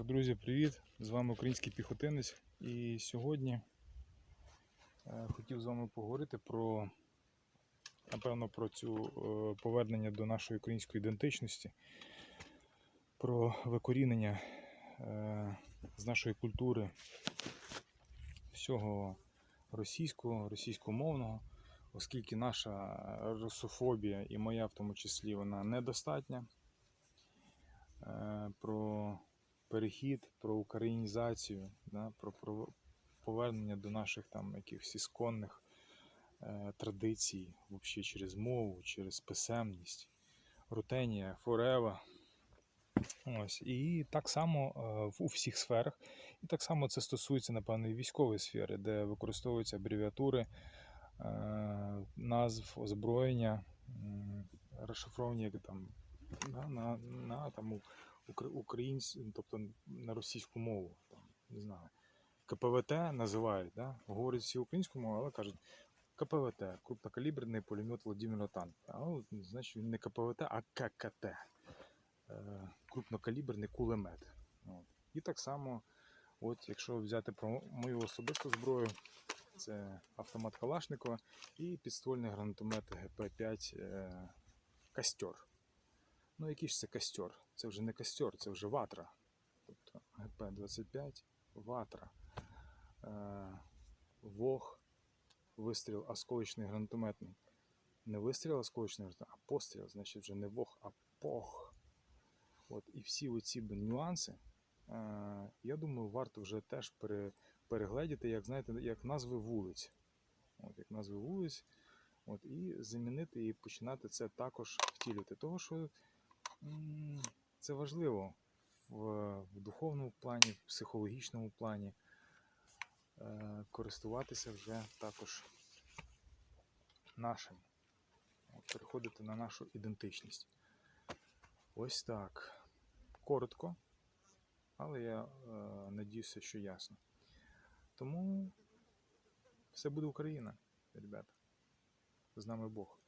Так, друзі, привіт! З вами український піхотинець. І сьогодні е, хотів з вами поговорити про, напевно, про цю е, повернення до нашої української ідентичності, про викорінення е, з нашої культури всього російського, російськомовного, оскільки наша русофобія і моя в тому числі вона недостатня. Про перехід, про українізацію, да, про, про повернення до наших там якихось ісконних е, традицій, взагалі через мову, через писемність, рутенія, форева. Ось. І так само е, в- у всіх сферах. І так само це стосується, напевно, і військової сфери, де використовуються абревіатури е, назв озброєння, розшифровані як там на, на, на там, українську, тобто на російську мову. Там, не знаю. КПВТ називають, да? говорять всі українську мову, але кажуть КПВТ, крупнокаліберний пулемет Володимира Танка. А значить він не КПВТ, а ККТ. Е, крупнокаліберний кулемет. От. І так само, от, якщо взяти про мою особисту зброю, це автомат Калашникова і підствольний гранатомет ГП-5 е, Костер. Ну, який ж це костер? Це вже не костер, це вже ватра. Тобто ГП-25 ватра. Е, Вог, вистріл осколочний гранатометний. Не вистріл осколочний гранатомет, а постріл, значить вже не вог, а пох. От, і всі оці нюанси, е, я думаю, варто вже теж пере, перегледіти, як знаєте, як назви вулиць. От, як назви вулиць. От, і замінити і починати це також втілювати. Того, що це важливо в, духовному плані, в психологічному плані. Е, користуватися вже також нашим. Переходити на нашу ідентичність. Ось так. Коротко, але я е, надіюся, що ясно. Тому все буде Україна, ребята. З нами Бог.